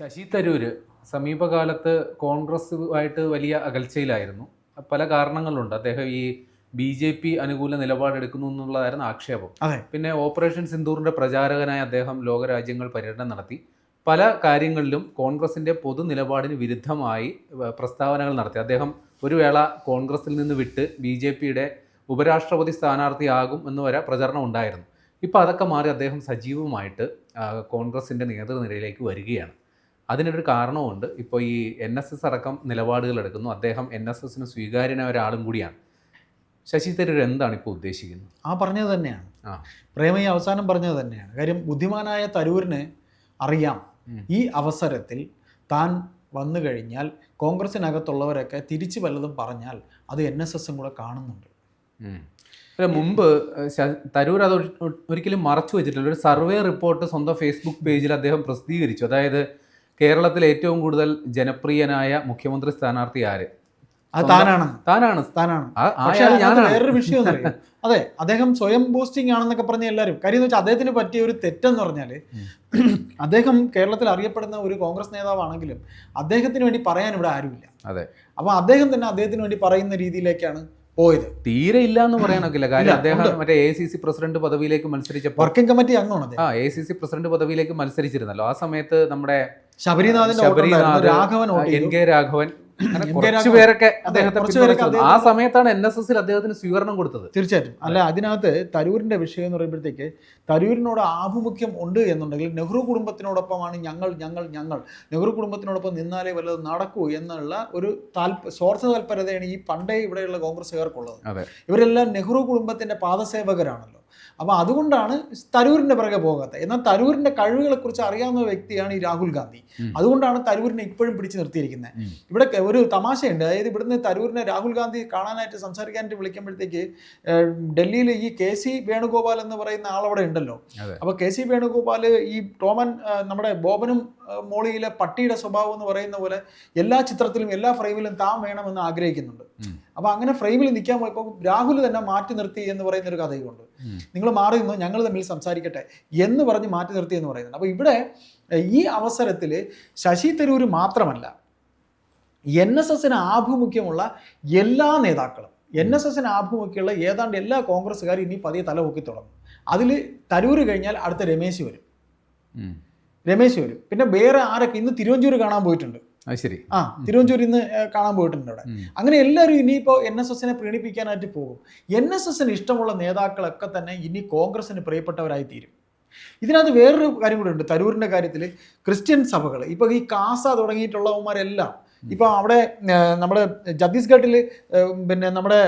ശശി തരൂര് സമീപകാലത്ത് കോൺഗ്രസുമായിട്ട് വലിയ അകൽച്ചയിലായിരുന്നു. പല കാരണങ്ങളുണ്ട്. അദ്ദേഹം ഈ ബി ജെ പി അനുകൂല നിലപാടെടുക്കുന്നു എന്നുള്ളതായിരുന്നു ആക്ഷേപം. പിന്നെ ഓപ്പറേഷൻ സിന്ദൂറിന്റെ പ്രചാരകനായ അദ്ദേഹം ലോകരാജ്യങ്ങൾ പര്യടനം നടത്തി. പല കാര്യങ്ങളിലും കോൺഗ്രസിന്റെ പൊതു നിലപാടിന് വിരുദ്ധമായി പ്രസ്താവനകൾ നടത്തി. അദ്ദേഹം ഒരു വേള കോൺഗ്രസിൽ നിന്ന് വിട്ട് ബി ജെ പിയുടെ ഉപരാഷ്ട്രപതി സ്ഥാനാർത്ഥിയാകും എന്ന് വരെ പ്രചരണം ഉണ്ടായിരുന്നു. ഇപ്പോൾ അതൊക്കെ മാറി അദ്ദേഹം സജീവമായിട്ട് കോൺഗ്രസിന്റെ നേതൃനിരയിലേക്ക് വരികയാണ്. അതിനൊരു കാരണമുണ്ട് ഇപ്പോൾ ഈ എൻ എസ് എസ് അടക്കം നിലപാടുകൾ എടുക്കുന്നു. അദ്ദേഹം എൻ എസ് എസിന് സ്വീകാര്യനായ ഒരാളും കൂടിയാണ്. ശശി തരൂർ എന്താണ് ഇപ്പോൾ ഉദ്ദേശിക്കുന്നത്? ആ പറഞ്ഞത് തന്നെയാണ്. ആ. ഈ അവസാനം പറഞ്ഞത് തന്നെയാണ്. കാര്യം ബുദ്ധിമാനായ തരൂരിന് അറിയാം. ഈ അവസരത്തിൽ താൻ വന്നു കഴിഞ്ഞാൽ കോൺഗ്രസിനകത്തുള്ളവരൊക്കെ തിരിച്ചു വല്ലതും പറഞ്ഞാൽ അത് എൻ എസ് എസും കൂടെ കാണുന്നുണ്ട്. അല്ല മുമ്പ് തരൂർ അത് ഒരിക്കലും മറച്ചു വെച്ചിട്ടില്ല. ഒരു സർവേ റിപ്പോർട്ട് സ്വന്തം ഫേസ്ബുക്ക് പേജിൽ അദ്ദേഹം പ്രസിദ്ധീകരിച്ചു. അതായത് കേരളത്തിൽ ഏറ്റവും കൂടുതൽ ജനപ്രിയനായ മുഖ്യമന്ത്രി സ്ഥാനാർത്ഥി ആര്? അത് താനാണ്. താനാണ്. താനാണ്. പക്ഷേ വേറൊരു വിഷയം? അതെ അദ്ദേഹം സ്വയം ബൂസ്റ്റിംഗ് ആണെന്നൊക്കെ പറഞ്ഞ എല്ലാവരും. കാര്യം എന്ന് വെച്ചാൽ അദ്ദേഹത്തിന് പറ്റിയ ഒരു തെറ്റെന്ന് പറഞ്ഞാൽ അദ്ദേഹം കേരളത്തിൽ അറിയപ്പെടുന്ന ഒരു കോൺഗ്രസ് നേതാവാണെങ്കിലും അദ്ദേഹത്തിന് വേണ്ടി പറയാൻ ഇവിടെ ആരുമില്ല. അതെ. അപ്പൊ അദ്ദേഹം തന്നെ അദ്ദേഹത്തിന് വേണ്ടി പറയുന്ന രീതിയിലേക്കാണ് പോയത്. തീരെ ഇല്ല എന്ന് പറയാനൊക്കില്ല കാര്യം അദ്ദേഹം. മറ്റേ എ സി സി പ്രസിഡന്റ് പദവിയിലേക്ക് മത്സരിച്ച വർക്കിംഗ് കമ്മിറ്റി അംഗമാണ് ആ എ സി സി പ്രസിഡന്റ് പദവിയിലേക്ക് മത്സരിച്ചിരുന്നല്ലോ. ആ സമയത്ത് നമ്മുടെ ശബരിനാഥിന്റെ Raghavan vote N K Raghavan. അദ്ദേഹത്തെ. ആ സമയത്താണ് എൻ എസ് എസിൽ അദ്ദേഹത്തിന് സ്വീകരണം കൊടുത്തത്. തീർച്ചയായിട്ടും. അല്ല അതിനകത്ത് തരൂരിന്റെ വിഷയം എന്ന് പറയുമ്പോഴത്തേക്ക് തരൂരിനോട് ആഭിമുഖ്യം ഉണ്ട് എന്നുണ്ടെങ്കിൽ നെഹ്റു കുടുംബത്തിനോടൊപ്പമാണ് ഞങ്ങൾ ഞങ്ങൾ ഞങ്ങൾ. നെഹ്റു കുടുംബത്തിനോടൊപ്പം നിന്നാലേ വല്ലതും നടക്കൂ എന്നുള്ള ഒരു താല്പ സ്വാർത്ഥ താല്പര്യതയാണ് ഈ പണ്ടേ ഇവിടെയുള്ള കോൺഗ്രസ്സുകാർക്കുള്ളത്. ഇവരെല്ലാം നെഹ്റു കുടുംബത്തിന്റെ പാദസേവകരാണല്ലോ. അപ്പോൾ അതുകൊണ്ടാണ് തരൂരിന്റെ പിറകെ പോകാത്തത്. എന്നാൽ തരൂരിന്റെ കഴിവുകളെ കുറിച്ച് അറിയാവുന്ന വ്യക്തിയാണ് ഈ രാഹുൽ ഗാന്ധി. അതുകൊണ്ടാണ് തരൂരിനെ ഇപ്പോഴും പിടിച്ചു നിർത്തിയിരിക്കുന്നത്. ഇവിടെ ഒരു തമാശയുണ്ട്. അതായത് ഇവിടുന്ന് തരൂരിനെ രാഹുൽ ഗാന്ധി കാണാനായിട്ട് സംസാരിക്കാനായിട്ട് വിളിക്കുമ്പോഴത്തേക്ക് ഡൽഹിയിൽ ഈ കെ സി വേണുഗോപാൽ എന്ന് പറയുന്ന ആളവിടെ ഉണ്ടല്ലോ. അപ്പോൾ കെ സി വേണുഗോപാൽ ഈ ടോമൻ നമ്മുടെ ബോബനും മോളിയിലെ പട്ടിയുടെ സ്വഭാവം എന്ന് പറയുന്ന പോലെ എല്ലാ ചിത്രത്തിലും എല്ലാ ഫ്രെയിമിലും താൻ വേണമെന്ന് ആഗ്രഹിക്കുന്നുണ്ട്. അപ്പോൾ അങ്ങനെ ഫ്രെയിമിൽ നിൽക്കാൻ പോയപ്പോൾ രാഹുൽ തന്നെ മാറ്റി നിർത്തി എന്ന് പറയുന്ന ഒരു കഥയുണ്ട്. ഉണ്ട് നിങ്ങൾ മാറി നിന്നു ഞങ്ങൾ തമ്മിൽ സംസാരിക്കട്ടെ എന്ന് പറഞ്ഞ് മാറ്റി നിർത്തി എന്ന് പറയുന്നുണ്ട് അപ്പോൾ ഇവിടെ ഈ അവസരത്തിൽ ശശി തരൂർ മാത്രമല്ല എൻ എസ് എസിന് ആഭിമുഖ്യമുള്ള എല്ലാ നേതാക്കളും എൻ എസ് എസിന് ആഭിമുഖ്യമുള്ള ഏതാണ്ട് എല്ലാ കോൺഗ്രസ്സുകാരും ഇനി പതിയെ തല പൊക്കി തുടങ്ങും. അതിൽ തരൂർ കഴിഞ്ഞാൽ അടുത്ത രമേശ് വരും. രമേശ് വരും. പിന്നെ വേറെ ആരൊക്കെ? ഇന്ന് തിരുവഞ്ചൂർ കാണാൻ പോയിട്ടുണ്ട്. ശരി. ആ തിരുവഞ്ചൂരിൽ നിന്ന് കാണാൻ പോയിട്ടുണ്ട് അവിടെ. അങ്ങനെ എല്ലാവരും ഇനിയിപ്പോൾ എൻ എസ് എസിനെ പ്രീണിപ്പിക്കാനായിട്ട് പോകും. എൻ എസ് എസിന് ഇഷ്ടമുള്ള നേതാക്കളൊക്കെ തന്നെ ഇനി കോൺഗ്രസിന് പ്രിയപ്പെട്ടവരായി തീരും. ഇതിനകത്ത് വേറൊരു കാര്യം കൂടെ ഉണ്ട് തരൂരിന്റെ കാര്യത്തിൽ ക്രിസ്ത്യൻ സഭകൾ ഇപ്പോൾ ഈ കാസ തുടങ്ങിയിട്ടുള്ളവന്മാരെല്ലാം ഇപ്പോൾ അവിടെ നമ്മുടെ ഛത്തീസ്ഗഡിൽ പിന്നെ നമ്മുടെ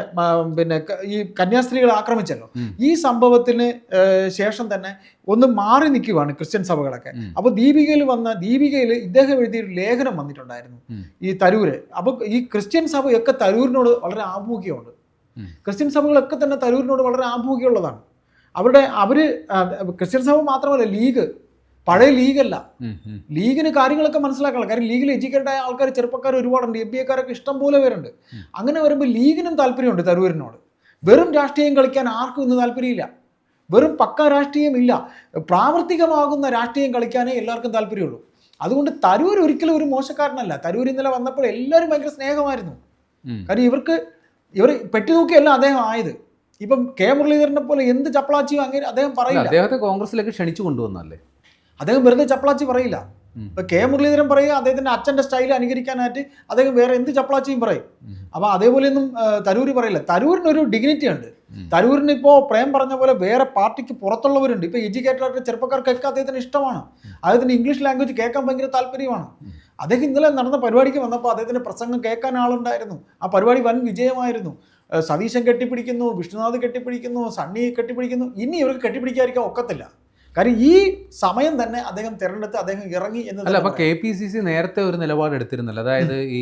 പിന്നെ ഈ കന്യാസ്ത്രീകൾ ആക്രമിച്ചല്ലോ. ഈ സംഭവത്തിന് ശേഷം തന്നെ ഒന്ന് മാറി നിൽക്കുകയാണ് ക്രിസ്ത്യൻ സഭകളൊക്കെ. അപ്പോൾ ദീപികയിൽ വന്ന ദീപികയിൽ ഇദ്ദേഹം എഴുതിയ ഒരു ലേഖനം വന്നിട്ടുണ്ടായിരുന്നു ഈ തരൂര്. അപ്പോൾ ഈ ക്രിസ്ത്യൻ സഭയൊക്കെ തരൂരിനോട് വളരെ ആഭിമുഖ്യമുണ്ട്. ക്രിസ്ത്യൻ സഭകളൊക്കെ തന്നെ തരൂരിനോട് വളരെ ആഭിമുഖ്യമുള്ളതാണ്. അവരുടെ അവർ ക്രിസ്ത്യൻ സഭ മാത്രമല്ല ലീഗ് പഴയ ലീഗല്ല. ലീഗിന് കാര്യങ്ങളൊക്കെ മനസ്സിലാക്കണം കാര്യം ലീഗിൽ എഡ്യൂക്കേറ്റഡ് ആയ ആൾക്കാർ ചെറുപ്പക്കാർ ഒരുപാടുണ്ട്. എം ബി എക്കാരൊക്കെ ഇഷ്ടം പോലെ പേരുണ്ട്. അങ്ങനെ വരുമ്പോൾ ലീഗിനും താല്പര്യമുണ്ട് തരൂരിനോട്. വെറും രാഷ്ട്രീയം കളിക്കാൻ ആർക്കും ഇന്ന് താല്പര്യമില്ല. വെറും പക്ക രാഷ്ട്രീയം ഇല്ല. പ്രാവർത്തികമാകുന്ന രാഷ്ട്രീയം കളിക്കാനേ എല്ലാവർക്കും താല്പര്യമുള്ളൂ. അതുകൊണ്ട് തരൂർ ഒരിക്കലും ഒരു മോശക്കാരനല്ല. തരൂർ ഇന്നലെ വന്നപ്പോൾ എല്ലാവരും ഭയങ്കര സ്നേഹമായിരുന്നു. കാരണം കാര്യം ഇവർക്ക് ഇവർ പെട്ടിതൂക്കിയല്ല അദ്ദേഹം ആയത്. ഇപ്പം കെ മുരളീധരനെ പോലെ എന്ത് ചപ്പളാച്ചിയും അങ്ങനെ അദ്ദേഹം പറയില്ല. അദ്ദേഹത്തെ കോൺഗ്രസിലേക്ക് ക്ഷണിച്ചു കൊണ്ടുവന്നല്ലേ അദ്ദേഹം വെറുതെ ചപ്പളാച്ചി പറയില്ല. ഇപ്പൊ കെ മുരളീധരൻ പറയുക അദ്ദേഹത്തിന്റെ അച്ഛന്റെ സ്റ്റൈൽ അനുകരിക്കാനായിട്ട് അദ്ദേഹം വേറെ എന്ത് ചപ്പളാച്ചിയും പറയും. അപ്പൊ അതേപോലെയൊന്നും തരൂര് പറയില്ല. തരൂരിന് ഒരു ഡിഗ്നിറ്റി ഉണ്ട്. തരൂരിന് ഇപ്പോൾ പ്രേം പറഞ്ഞ പോലെ വേറെ പാർട്ടിക്ക് പുറത്തുള്ളവരുണ്ട്. ഇപ്പൊ എഡ്യൂക്കേറ്റഡ് ആയിട്ട് ചെറുപ്പക്കാർക്കൊക്കെ അദ്ദേഹത്തിന് ഇഷ്ടമാണ്. അദ്ദേഹത്തിന് ഇംഗ്ലീഷ് ലാംഗ്വേജ് കേൾക്കാൻ ഭയങ്കര താല്പര്യമാണ്. അദ്ദേഹം ഇന്നലെ നടന്ന പരിപാടിക്ക് വന്നപ്പോൾ അദ്ദേഹത്തിന്റെ പ്രസംഗം കേൾക്കാൻ ആളുണ്ടായിരുന്നു. ആ പരിപാടി വൻ വിജയമായിരുന്നു. സതീശൻ കെട്ടിപ്പിടിക്കുന്നു വിഷ്ണുനാഥ് കെട്ടിപ്പിടിക്കുന്നു സണ്ണി കെട്ടിപ്പിടിക്കുന്നു. ഇനി ഇവർക്ക് കെട്ടിപ്പിടിക്കാതിരിക്കാൻ ഒക്കത്തില്ല. കാര്യം ഈ സമയം തന്നെ അദ്ദേഹം തിരഞ്ഞെടുത്ത് അദ്ദേഹം ഇറങ്ങി എന്ന് അല്ല അപ്പൊ. കെ പി സി സി നേരത്തെ ഒരു നിലപാട് എടുത്തിരുന്നല്ലോ. അതായത് ഈ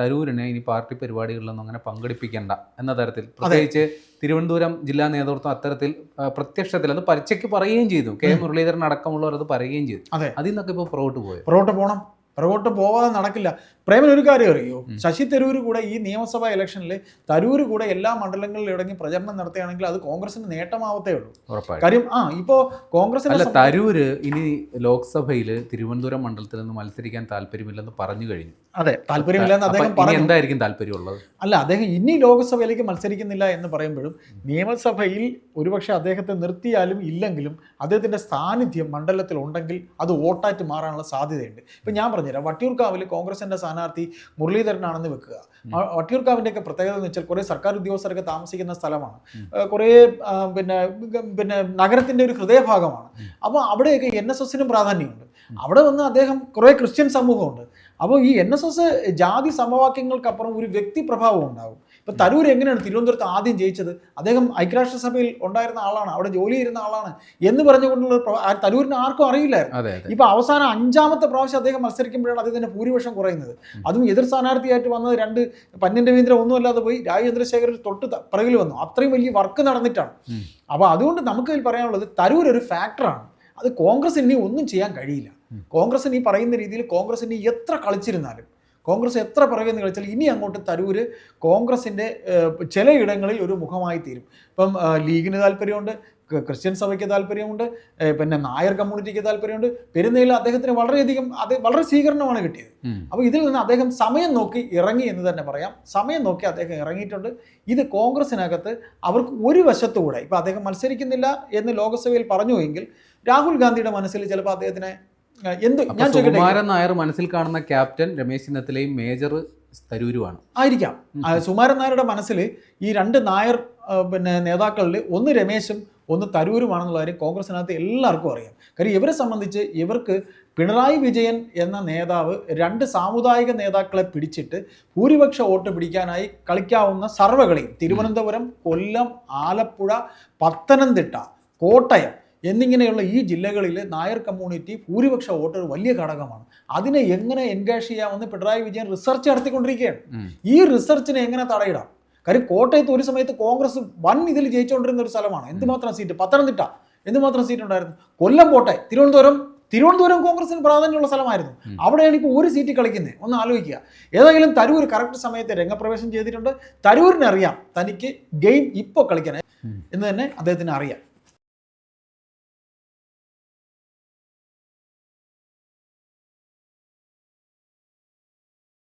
തരൂരിനെ ഇനി പാർട്ടി പരിപാടികളിലൊന്നും അങ്ങനെ പങ്കെടുപ്പിക്കേണ്ട എന്ന തരത്തിൽ. പ്രത്യേകിച്ച് തിരുവനന്തപുരം ജില്ലാ നേതൃത്വം അത്തരത്തിൽ പ്രത്യക്ഷത്തിൽ അത് പരച്ചയ്ക്ക് പറയുകയും ചെയ്തു. കെ മുരളീധരൻ അടക്കമുള്ളവർ അത് പറയുകയും ചെയ്തു. അതിൽ നിന്നൊക്കെ ഇപ്പോൾ പുറകോട്ട് പോയി? പുറകോട്ട് പോകണം പുറകോട്ട് പോവാതെ നടക്കില്ല. പ്രേമൻ ഒരു കാര്യം അറിയോ? ശശി തരൂർ കൂടെ ഈ നിയമസഭാ ഇലക്ഷനിൽ തരൂർ കൂടെ എല്ലാ മണ്ഡലങ്ങളിലും ഇടങ്ങി പ്രചരണം നടത്തുകയാണെങ്കിൽ അത് കോൺഗ്രസിന് നേട്ടമാവത്തേ ഉള്ളൂ. കാര്യം ആ ഇപ്പോ കോൺഗ്രസ് അല്ല തരൂര് ഇനി ലോക്സഭയിൽ തിരുവനന്തപുരം മണ്ഡലത്തിൽ നിന്ന് മത്സരിക്കാൻ താല്പര്യമില്ലെന്ന് പറഞ്ഞു കഴിഞ്ഞു. അതെ താല്പര്യമില്ലെന്ന് അദ്ദേഹം പറഞ്ഞു. എന്തായിരിക്കും താല്പര്യമുള്ളത്? അല്ല അദ്ദേഹം ഇനി ലോക്സഭയിലേക്ക് മത്സരിക്കുന്നില്ല എന്ന് പറയുമ്പോഴും നിയമസഭയിൽ ഒരുപക്ഷെ അദ്ദേഹത്തെ നിർത്തിയാലും ഇല്ലെങ്കിലും അദ്ദേഹത്തിന്റെ സാന്നിധ്യം മണ്ഡലത്തിൽ ഉണ്ടെങ്കിൽ അത് വോട്ടാറ്റ് മാറാനുള്ള സാധ്യതയുണ്ട്. ഇപ്പൊ ഞാൻ പറഞ്ഞുതരാം. വട്ടിയൂർക്കാവിൽ കോൺഗ്രസിന്റെ സ്ഥാനാർത്ഥി മുരളീധരനാണെന്ന് വെക്കുക. വട്ടിയൂർക്കാവിന്റെയൊക്കെ പ്രത്യേകത എന്ന് വെച്ചാൽ കുറേ സർക്കാർ ഉദ്യോഗസ്ഥരൊക്കെ താമസിക്കുന്ന സ്ഥലമാണ്. കുറേ പിന്നെ പിന്നെ നഗരത്തിന്റെ ഒരു ഹൃദയഭാഗമാണ്. അപ്പോൾ അവിടെയൊക്കെ എൻ എസ് എസിനും പ്രാധാന്യമുണ്ട്. അവിടെ വന്ന് അദ്ദേഹം കുറേ ക്രിസ്ത്യൻ സമൂഹമുണ്ട്. അപ്പോൾ ഈ എൻ എസ് എസ് ജാതി സമവാക്യങ്ങൾക്കപ്പുറം ഒരു വ്യക്തി പ്രഭാവം ഉണ്ടാവും ഇപ്പൊ തരൂർ എങ്ങനെയാണ് തിരുവനന്തപുരത്ത് ആദ്യം ജയിച്ചത്? അദ്ദേഹം ഐക്യരാഷ്ട്രസഭയിൽ ഉണ്ടായിരുന്ന ആളാണ് അവിടെ ജോലി ചെയ്യുന്ന ആളാണ് എന്ന് പറഞ്ഞുകൊണ്ടുള്ള തരൂരിന് ആർക്കും അറിയില്ലായിരുന്നു. ഇപ്പൊ അവസാനം അഞ്ചാമത്തെ പ്രാവശ്യം അദ്ദേഹം മത്സരിക്കുമ്പോഴാണ് അദ്ദേഹത്തിന്റെ ഭൂരിപക്ഷം കുറയുന്നത്. അതും എതിർ സ്ഥാനാർത്ഥിയായിട്ട് വന്നത് രണ്ട് പന്യൻ രവീന്ദ്രൻ ഒന്നും അല്ലാതെ പോയി രാജേന്ദ്രശേഖരൻ തൊട്ട് പിറകിൽ വന്നു. അത്രയും വലിയ വർക്ക് നടന്നിട്ടാണ്. അപ്പോൾ അതുകൊണ്ട് നമുക്ക് ഇതിൽ പറയാനുള്ളത് തരൂർ ഒരു ഫാക്ടറാണ് അത് കോൺഗ്രസ് ഇനി ഒന്നും ചെയ്യാൻ കഴിയില്ല. കോൺഗ്രസ് കോൺഗ്രസിന് ഈ പറയുന്ന രീതിയിൽ കോൺഗ്രസ് ഇനി എത്ര കളിച്ചിരുന്നാലും കോൺഗ്രസ് എത്ര പിറകെ നിന്ന് കളിച്ചാൽ ഇനി അങ്ങോട്ട് തരൂര് കോൺഗ്രസിന്റെ ചിലയിടങ്ങളിൽ ഒരു മുഖമായി തീരും. ഇപ്പം ലീഗിന് താല്പര്യമുണ്ട് ക്രിസ്ത്യൻ സഭയ്ക്ക് താല്പര്യമുണ്ട് പിന്നെ നായർ കമ്മ്യൂണിറ്റിക്ക് താല്പര്യമുണ്ട്. പെരുന്നയിൽ അദ്ദേഹത്തിന് വളരെയധികം അത് വളരെ സ്വീകരണമാണ് കിട്ടിയത്. അപ്പോൾ ഇതിൽ നിന്ന് അദ്ദേഹം സമയം നോക്കി ഇറങ്ങി എന്ന് തന്നെ പറയാം. സമയം നോക്കി അദ്ദേഹം ഇറങ്ങിയിട്ടുണ്ട്. ഇത് കോൺഗ്രസിനകത്ത് അവർക്ക് ഒരു വശത്തുകൂടെ ഇപ്പം അദ്ദേഹം മത്സരിക്കുന്നില്ല എന്ന് ലോക്സഭയിൽ പറഞ്ഞു എങ്കിൽ രാഹുൽ ഗാന്ധിയുടെ മനസ്സിൽ ചിലപ്പോൾ അദ്ദേഹത്തിനെ എന്ത് ഞാൻ സുകുമാരൻ നായർ മനസ്സിൽ കാണുന്ന ക്യാപ്റ്റൻ രമേശ് ചെന്നിത്തലയും മേജർ തരൂരുമാണ്. ആയിരിക്കാം. സുമാരൻ നായരുടെ മനസ്സിൽ ഈ രണ്ട് നായർ പിന്നെ നേതാക്കളിൽ ഒന്ന് രമേശും ഒന്ന് തരൂരുമാണെന്നുള്ള കാര്യം കോൺഗ്രസിനകത്ത് എല്ലാവർക്കും അറിയാം. കാര്യം ഇവരെ സംബന്ധിച്ച് ഇവർക്ക് പിണറായി വിജയൻ എന്ന നേതാവ് രണ്ട് സാമുദായിക നേതാക്കളെ പിടിച്ചിട്ട് ഭൂരിപക്ഷ വോട്ട് പിടിക്കാനായി കളിക്കാവുന്ന സർവകളി തിരുവനന്തപുരം കൊല്ലം ആലപ്പുഴ പത്തനംതിട്ട കോട്ടയം എന്നിങ്ങനെയുള്ള ഈ ജില്ലകളിൽ നായർ കമ്മ്യൂണിറ്റി ഭൂരിപക്ഷ വോട്ട് ഒരു വലിയ ഘടകമാണ്. അതിനെ എങ്ങനെ എൻഗേജ് ചെയ്യാമെന്ന് പിണറായി വിജയൻ റിസർച്ച് നടത്തിക്കൊണ്ടിരിക്കുകയാണ്. ഈ റിസർച്ചിനെ എങ്ങനെ തടയിടാം? കാര്യം കോട്ടയത്ത് ഒരു സമയത്ത് കോൺഗ്രസ് വൻ ഇതിൽ ജയിച്ചുകൊണ്ടിരുന്ന ഒരു സ്ഥലമാണ്. എന്തുമാത്രം സീറ്റ്? പത്തനംതിട്ട. എന്തുമാത്രം സീറ്റ് ഉണ്ടായിരുന്നു? കൊല്ലം പോട്ടെ തിരുവനന്തപുരം. തിരുവനന്തപുരം കോൺഗ്രസിന് പ്രാധാന്യമുള്ള സ്ഥലമായിരുന്നു. അവിടെയാണ് ഇപ്പോൾ ഒരു സീറ്റ് കളിക്കുന്നത് ഒന്ന് ആലോചിക്കുക. ഏതായാലും തരൂർ കറക്റ്റ് സമയത്ത് രംഗപ്രവേശം ചെയ്തിട്ടുണ്ട്. തരൂരിനെ അറിയാം തനിക്ക് ഗെയിം ഇപ്പോൾ കളിക്കണേ. എന്ന് തന്നെ അദ്ദേഹത്തിന് അറിയാം.